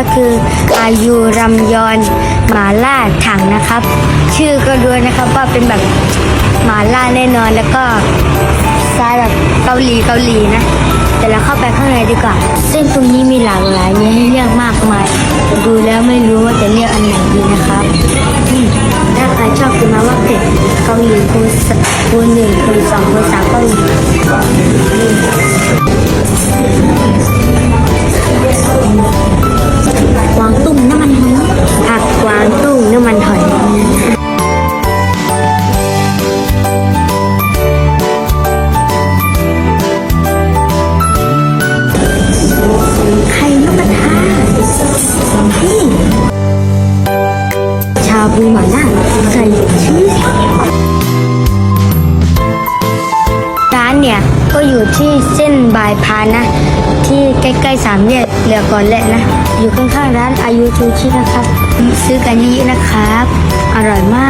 ก็คืออายุรำยอนหมาล่าถังนะครับ ชื่อก็รู้นะครับว่าเป็นแบบหมาล่าแน่นอนแล้วก็สไตล์แบบเกาหลีเกาหลีนะแต่เราเข้าไปข้างในดีกว่าเส้นตรงนี้มีหลากหลายมีให้เลือกมากมาย ดูแล้วไม่รู้ว่าจะเลือกอันไหนดีนะครับถ้าใครชอบกินมาว่าเผ็ดเกาหลีคูณคูณหนึ่งคูณสองคูณสาม ใส่ชีสร้านเนี่ย ก็อยู่ที่เส้นบายพานนะ ที่ใกล้ๆสามแยกเรือก่อนแหละนะ อยู่ข้างๆร้านอายุชูชินะครับ ซื้อกันเยอะๆนะครับ อร่อยมาก